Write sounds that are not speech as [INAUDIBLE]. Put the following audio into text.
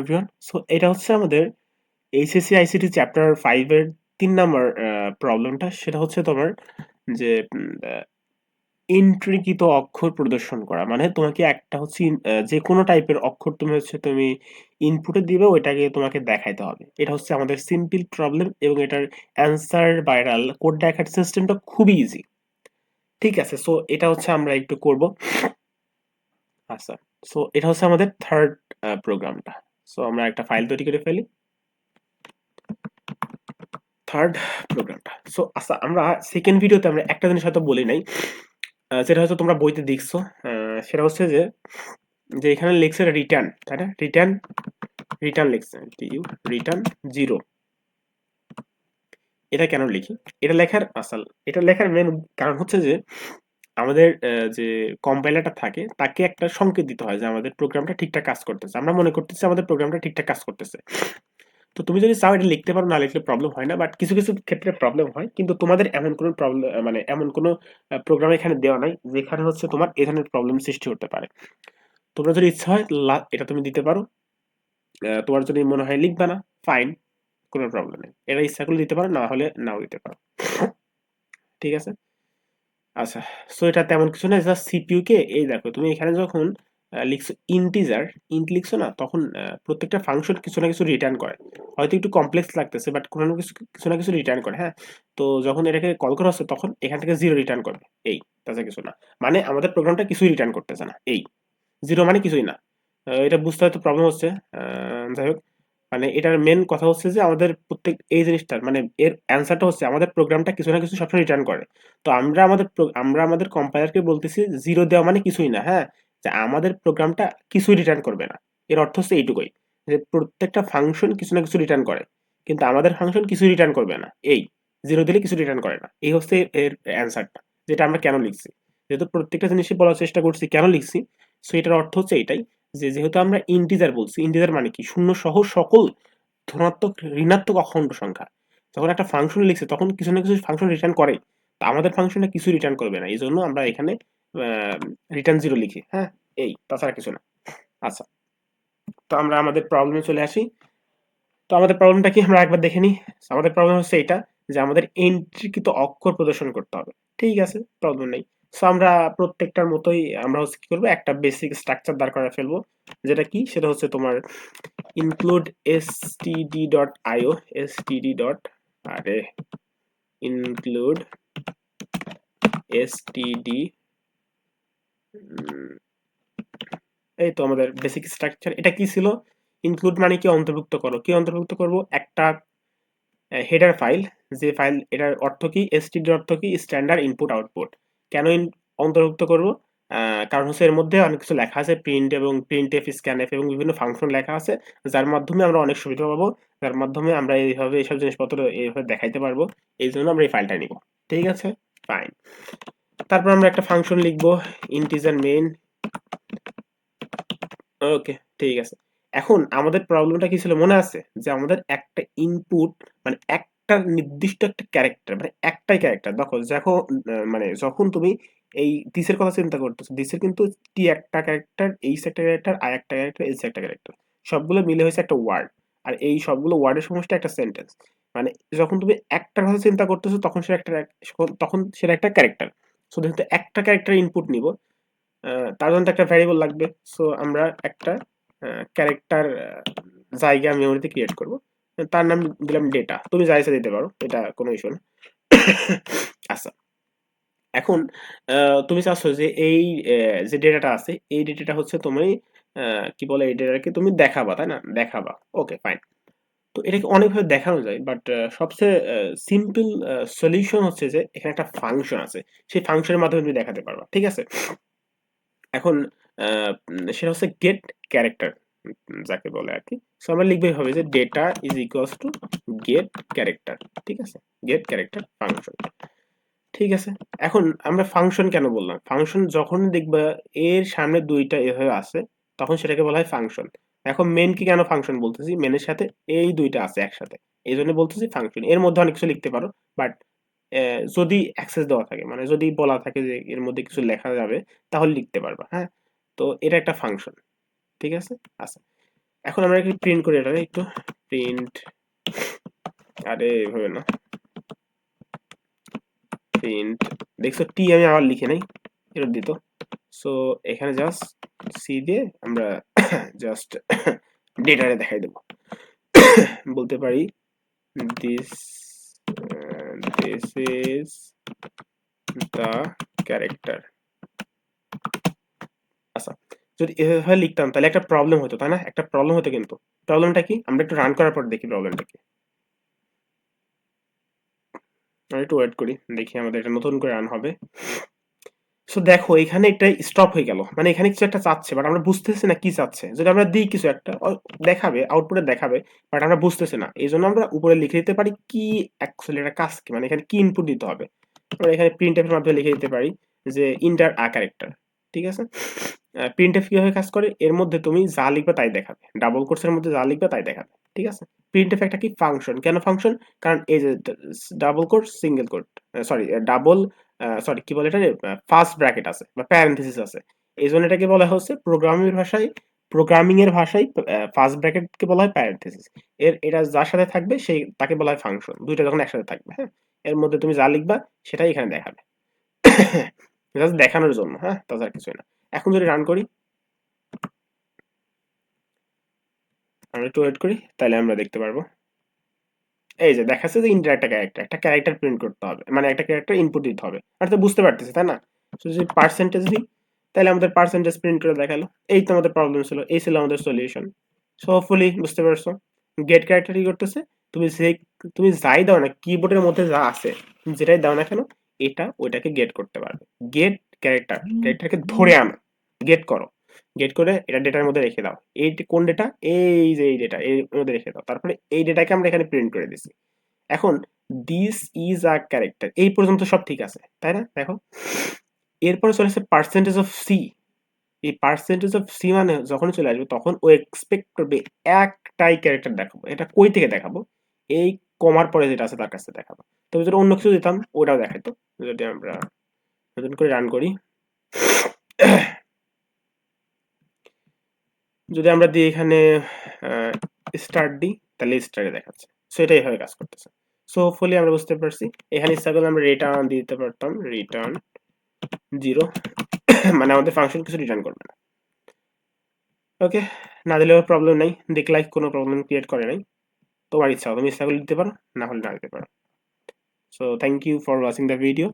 Everyone so এটা হচ্ছে আমাদের এইচএসসি আইসিটি চ্যাপ্টার ফাইভের তিন নম্বর প্রবলেমটা সেটা হচ্ছে তোমার যে ইন্ট্রিকৃত অক্ষর প্রদর্শন করা। মানে তোমাকে একটা হচ্ছে যে কোনো টাইপের অক্ষর তুমি হচ্ছে তুমি ইনপুটে দিবে, ওইটাকে তোমাকে দেখাইতে হবে। এটা হচ্ছে আমাদের সিম্পল প্রবলেম এবং এটার অ্যান্সার ভাইরাল কোড দেখার সিস্টেমটা খুবই ইজি ঠিক আছে? সো এটা হচ্ছে আমরা একটু করব। আচ্ছা। সো এটা হচ্ছে আমাদের থার্ড প্রোগ্রামটা সো আমরা একটা ফাইল তৈরি করে ফেলি। থার্ড প্রোগ্রামটা সো আচ্ছা আমরা সেকেন্ড ভিডিওতে আমরা একটা জিনিস হয়তো বলি নাই। যেটা হয়তো তোমরা বইতে দেখছ। সেটা হচ্ছে যে যে এখানে লিখছে রিটার্ন তাই না? রিটার্ন রিটার্ন লিখছে। রিটার্ন জিরো এটা কেন লিখি? এটা লেখার আসল এটা লেখার মেন কারণ হচ্ছে যে আমাদের যে কম্পাইলারটা থাকে, তাকে একটা সংকেত দিতে হয় যে আমাদের প্রোগ্রামটা ঠিকঠাক কাজ করতেছে। আমরা মনে করতেছি আমাদের প্রোগ্রামটা ঠিকঠাক কাজ করতেছে। তো তুমি যদি চাও এটা লিখতে পারো, না লিখলে প্রবলেম হয় না বাট কিছু কিছু ক্ষেত্রে প্রবলেম হয়, কিন্তু তোমাদের এমন কোনো প্রবলেম মানে এমন কোনো প্রোগ্রাম এখানে দেওয়া নাই, যেখানে হচ্ছে তোমার এ ধরনের প্রবলেম সৃষ্টি হতে পারে। তোমরা যদি ইচ্ছা হয় এটা তুমি দিতে পারো। তোমার যদি মনে হয় লিখবে না ফাইন কোনো প্রবলেম নেই। এটা ইচ্ছা করলে দিতে পারো, না হলে নাও দিতে পারো। ঠিক আছে? আচ্ছা সো এটা তেমন কিছু না জাস্ট সিপিইউকে এই দেখো, তুমি এখানে যখন লিখছো ইন্টিজার ইন্ট লিখছো না, তখন প্রত্যেকটা ফাংশন কিছু না কিছু রিটার্ন করে। হয়তো একটু কমপ্লেক্স লাগতেছে বাট কোনো না কিছু কিছু না কিছু রিটার্ন করে হ্যাঁ? তো যখন এটাকে কল করা হচ্ছে, তখন এখান থেকে জিরো রিটার্ন করবে, এই তাছাড়া কিছু না। মানে আমাদের প্রোগ্রামটা কিছুই রিটার্ন করতেছে না, এই। জিরো মানে কিছুই না। এটা বুঝতে হয়তো প্রবলেম হচ্ছে যাই হোক। মানে এটার মেন কথা হচ্ছে যে আমাদের প্রত্যেক, এই জিনিসটার মানে এর অ্যান্সারটা হচ্ছে আমাদের প্রোগ্রামটা কিছু না কিছু সবসময় রিটার্ন করে। তো আমরা আমাদের আমরা আমাদের কম্পাইলারকে বলতেছি জিরো দেওয়া মানে কিছুই না হ্যাঁ? যে আমাদের প্রোগ্রামটা কিছুই রিটার্ন করবে না। এর অর্থ হচ্ছে এইটুকুই, যে প্রত্যেকটা ফাংশন কিছু না কিছু রিটার্ন করে। কিন্তু আমাদের ফাংশন কিছু রিটার্ন করবে না, এই জিরো দিলে কিছু রিটার্ন করে না। এই হচ্ছে এর অ্যান্সারটা যেটা আমরা কেন লিখছি? যেহেতু প্রত্যেকটা জিনিসই বলার চেষ্টা করছি, কেন লিখছি? সো এটার অর্থ হচ্ছে এটাই যে যেহেতু আমরা ইন্টিজার বলছি ইন্টিজার মানে কি? শূন্য সহ সকল ধনাত্মক, ঋণাত্মক অখণ্ড সংখ্যা। যখন একটা ফাংশন লিখছে, তখন কিছু না কিছু ফাংশন রিটার্ন করে তা আমাদের ফাংশনটা কিছু রিটার্ন করবে না। এই জন্য আমরা এখানে রিটার্ন জিরো লিখি। হ্যাঁ? এই, তাছাড়া কিছু না। আচ্ছা। তো আমরা আমাদের প্রবলেমে চলে আসি। তো আমাদের প্রবলেমটা কি? আমরা একবার দেখে নিই। আমাদের প্রবলেম হচ্ছে এটা, যে আমাদের এন্ট্রিকৃত অক্ষর প্রদর্শন করতে হবে। ঠিক আছে? প্রবলেম নেই। সো আমরা প্রত্যেকটার মতোই আমরা হচ্ছে কি করব? একটা বেসিক স্ট্রাকচার দাঁড় করে ফেলব। যেটা কি? সেটা হচ্ছে তোমার include S T dot IO S T dot আরে ইনক্লুড এস টি এই তো আমাদের বেসিক স্ট্রাকচার এটা কি ছিল? ইনক্লুড মানে কি অন্তর্ভুক্ত করো? কি অন্তর্ভুক্ত করব? একটা হেডার ফাইল যে ফাইল এটার অর্থ কি? এসটিডির অর্থ কি? স্ট্যান্ডার্ড ইনপুট আউটপুট কেন অন্তর্ভুক্ত করব? কারণ হচ্ছে এর মধ্যে অনেক কিছু লেখা আছে প্রিন্ট এবং প্রিন্ট এফ স্ক্যান এফ এবং বিভিন্ন ফাংশন লেখা আছে, যার মাধ্যমে আমরা অনেক সুবিধা পাবো, যার মাধ্যমে আমরা এইভাবে এইসব জিনিসপত্র এইভাবে দেখাইতে পারব, এই জন্য আমরা এই ফাইলটা নিব। ঠিক আছে? ফাইন তারপর আমরা একটা ফাংশন লিখব ইন্টিজার মেইন ওকে ঠিক আছে। এখন আমাদের প্রবলেমটা কি ছিল? মনে আছে যে আমাদের একটা ইনপুট মানে একটা নির্দিষ্ট একটা ক্যারেক্টার মানে একটাই ক্যারেক্টার দেখো দেখো মানে যখন তুমি এই দিসের কথা চিন্তা করতেছো দিসের কিন্তু টি একটা ক্যারেক্টার এইচ একটা ক্যারেক্টার আই একটা ক্যারেক্টার এইচ একটা ক্যারেক্টার সবগুলো মিলে হয়েছে একটা ওয়ার্ড আর এই সবগুলো ওয়ার্ডের সমষ্টি একটা সেন্টেন্স মানে যখন তুমি একটা কথা চিন্তা করতেছো, তখন সেটা একটা, তখন সেটা একটা ক্যারেক্টার সো যেহেতু একটা ক্যারেক্টার ইনপুট নিব তার জন্য একটা ভ্যারিয়েবল লাগবে। সো আমরা একটা ক্যারেক্টার জায়গা মেমোরিতে ক্রিয়েট করব। তার নাম দিলাম ডেটা তুমি যাইসে দিতে পারো, এটা কোনো ইস্যু না। আচ্ছা এখন তুমি চাচ্ছ যে এই যে ডেটাটা আছে, এই ডেটাটা হচ্ছে তুমি কি বলে এই ডেটাকে তুমি দেখাবা, তাই না? দেখাবা। ওকে ফাইন তো এটাকে অনেকভাবে দেখানো যায় বাট সবচেয়ে সিম্পল সলিউশন হচ্ছে যে এখানে একটা ফাংশন আছে। সেই ফাংশনের মাধ্যমে তুমি দেখাতে পারবা, ঠিক আছে? এখন সেটা হচ্ছে গেট ক্যারেক্টার যাকে বলে আর কি। সো আমরা লিখবে হবে যে data is equals to get character ঠিক আছে? গেট ক্যারেক্টার ফাংশন ঠিক আছে? এখন আমরা ফাংশন কেন বললাম? ফাংশন যখন দেখবা এর সামনে দুইটা এভাবে আছে, তখন সেটাকে বলা হয় ফাংশন এখন মেন কি কেন ফাংশন বলতেছি? মেনের সাথে এই দুইটা আছে একসাথে। এই জন্য বলতেছি ফাংশন এর মধ্যে অনেক কিছু লিখতে পারো বাট যদি অ্যাক্সেস দেওয়া থাকে মানে যদি বলা থাকে যে এর মধ্যে কিছু লেখা যাবে, তাহলে লিখতে পারবা হ্যাঁ? তো এটা একটা ফাংশন ঠিক আছে? আচ্ছা। এখন আমরা একটু প্রিন্ট করি এটা, একটু প্রিন্ট আরে, এভাবে না। প্রিন্ট দেখছ টি আমি আবার লিখে নাই এটা দিত। সো এখানে জাস্ট সি দিয়ে আমরা [COUGHS] জাস্ট ডেটারে [COUGHS] দেখাই দেব। [COUGHS] বলতে পারি this this is the character যদি এভাবে লিখতাম, তাহলে একটা প্রবলেম হতো, তাই না? একটা প্রবলেম হতো কিন্তু। প্রবলেমটা কি? আমরা একটু রান করার পর দেখি প্রবলেমটা কি। আমরা একটু ওয়েট করি, দেখি আমাদের এটা নতুন করে রান হবে। সো দেখো, এখানে এটা স্টপ হয়ে গেল। মানে এখানে কিছু একটা চাচ্ছে বাট আমরা বুঝতেছি না কি চাচ্ছে। যদি আমরা দিই কিছু একটা দেখাবে আউটপুটে দেখাবে বাট আমরা বুঝতেছি না। এই জন্য আমরা উপরে লিখে দিতে পারি কি অ্যাকচুয়ালি এটা কাজ কি? মানে এখানে কি ইনপুট দিতে হবে? আমরা এখানে প্রিন্ট এর মাধ্যমে লিখে দিতে পারি যে ইন্টার আ ক্যারেক্টার ঠিক আছে? প্রিন্ট এফ কীভাবে কাজ করে, এর মধ্যে তুমি যা লিখবে তাই দেখাবে। ডাবল কোর্সের মধ্যে যা লিখবে তাই দেখাবে, ঠিক আছে? প্রিন্ট এফ একটা কি? ফাংশন কেন ফাংশন কারণ এই যে double quote single quote sorry double sorry কি বলে এটা ফার্স্ট ব্র্যাকেট আছে বা প্যারেন্থেসিস আছে। এই জন্য এটাকে বলা হচ্ছে প্রোগ্রামিং এর ভাষায় প্রোগ্রামিং এর ভাষায় ফার্স্ট ব্র্যাকেটকে বলা হয় প্যারেন্থেসিস এর, এটা যার সাথে থাকবে, সেই, তাকে বলা হয় ফাংশন দুইটা যখন একসাথে থাকবে হ্যাঁ? এর মধ্যে তুমি যা লিখবা, সেটাই এখানে দেখাবে। [COUGHS] জাস্ট দেখানোর জন্য হ্যাঁ? তাছাড়া কিছুই না। এখন যদি রান করি। আমরা একটু ওয়েট করি, তাহলে আমরা দেখতে পারব। এই যে দেখাচ্ছে যে ইন্টার একটা ক্যারেক্টার একটা ক্যারেক্টার প্রিন্ট করতে হবে মানে একটা ক্যারেক্টার ইনপুট দিতে হবে। আর তো বুঝতে পারতেছি, তাই না? যদি পার্সেন্টেজ দিই, তাহলে আমাদের পার্সেন্টেজ প্রিন্ট করে দেখাল। এই তো আমাদের প্রবলেম ছিল, এই ছিল আমাদের সলিউশন সো হোপফুলি বুঝতে পারছ গেট ক্যারেক্টার কি করতেছে? তুমি যে, তুমি যাই দাও না কিবোর্ডের মধ্যে যা আছে, তুমি যেটাই দাও না কেন, এটা ওইটাকে গেট করতে পারবে। গেট ক্যারেক্টার ক্যারেক্টারকে ধরে আনো। গেট করো। গেট করে এটা ডেটার মধ্যে রেখে দাও। এই কোন ডেটা এই যে এই ডেটা এর মধ্যে রেখে দাও। তারপরে এই ডেটাকে আমরা এখানে প্রিন্ট করে দিছি এখন দিস ইজ আ ক্যারেক্টার এই পর্যন্ত সব ঠিক আছে, তাই না? দেখো। এরপরে চলে আসছে পার্সেন্টেজ অফ সি এই পার্সেন্টেজ অফ সি মানে যখন চলে আসবে তখন ও এক্সপেক্ট করবে একটাই ক্যারেক্টার দেখাবো। এটা কই থেকে দেখাবো? এই কমার পরে যেটা আছে তার কাছে দেখাবো। তবে যদি অন্য কিছু দিতাম, ওটাও দেখাইতো। যদি আমরা নতুন করে রান করি। যদি আমরা দিই এখানে স্টার্ট দিই, তাহলে স্টারে দেখাচ্ছে। সো এটা এইভাবে কাজ করতেছে। সো হোপফুলি আমরা বুঝতে পারছি। এখানে ইচ্ছা করলে আমরা রিটার্ন দিতে পারতাম। রিটার্ন জিরো [COUGHS] মানে আমাদের ফাংশন কিছু রিটার্ন করবে না। ওকে না দিলেও প্রবলেম নেই। দেখলাই কোনো প্রবলেম ক্রিয়েট করে নাই। তোমার ইচ্ছা তুমি ইচ্ছা করলে দিতে পারো, না হলে না দিতে পারো। So thank you for watching the video